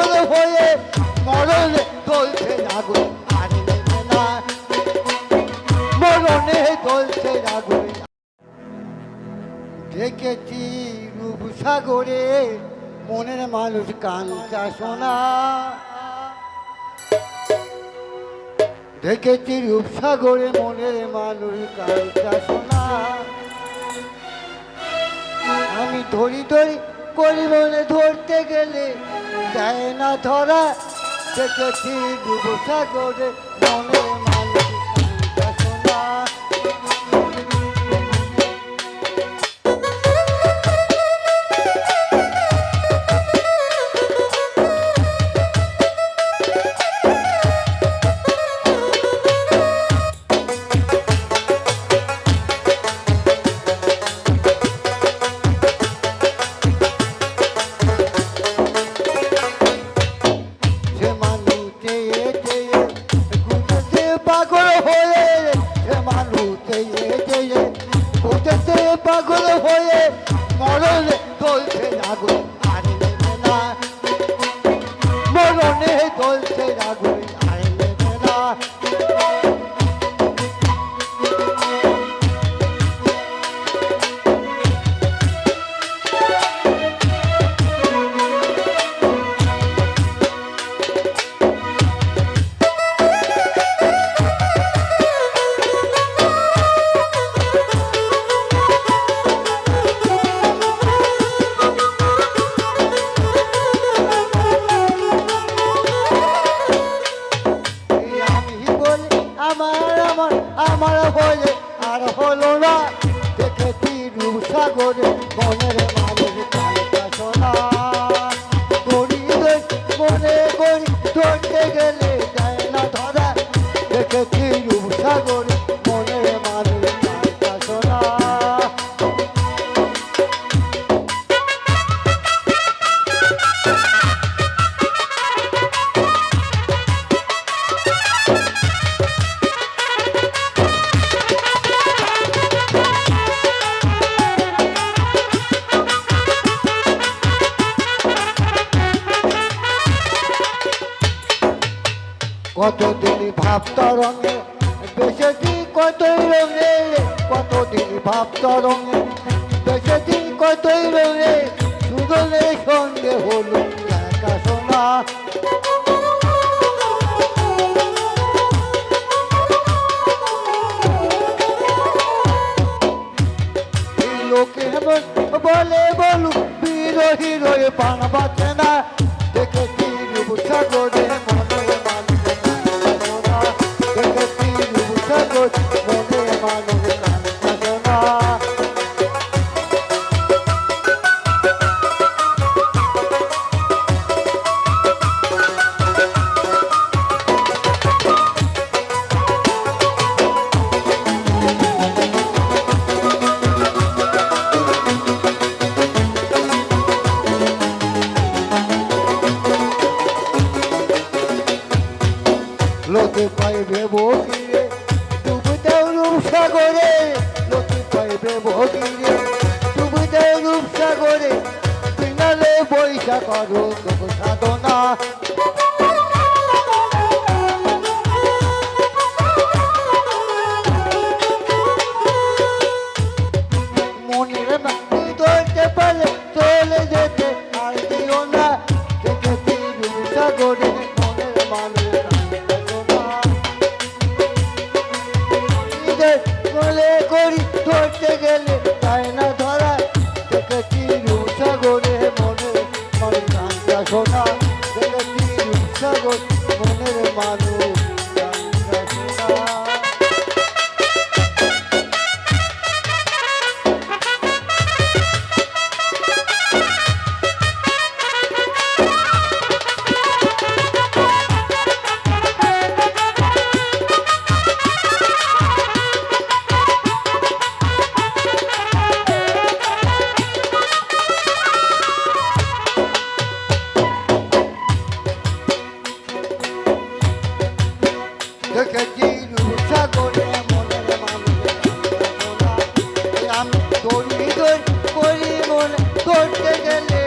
পাগল হয়ে মরণে চলছে আগুন মরণে চলছে আগুন। দেখেছি রূপসাগরে মনের মানুষ কাঞ্চা সোনা। দেখেছি রূপসাগরে মনের মানুষ কাঞ্চা সোনা। আমি ধরি ধরি করি মনে ধরতে গেলে দেয় না ধরা সে রূপসাগরে মনে মানুষ ঘুরতে পাগল হয়ে মরণ চলছে নাগর। আমার আমার বলে আর হলো না। দেখে তিরু মনের কতদিন ভাবত রঙে? বেশি কতই রঙে, কতদিন ভাবত রঙে। বেশি কতই রঙে সুদনের সঙ্গে হলো দেখা শোনা লোকে বলে বলু বিরোহী রয়ে পান বাঁচে না। দেখেছি রূপসাগরে মনে মানুষ। রূপসাগরে লোকে পাইবে বগিরে। ডুবতেও রূপসাগরে বিনালে বৈশা করো সাধনা। করি ধরতে গেলে তাই না ধরা? দেখেছি রূপসাগরে মনে মানুষ কান্দা শোনা। দেখেছি রূপসাগর মনের মানুষ। করতে গেলে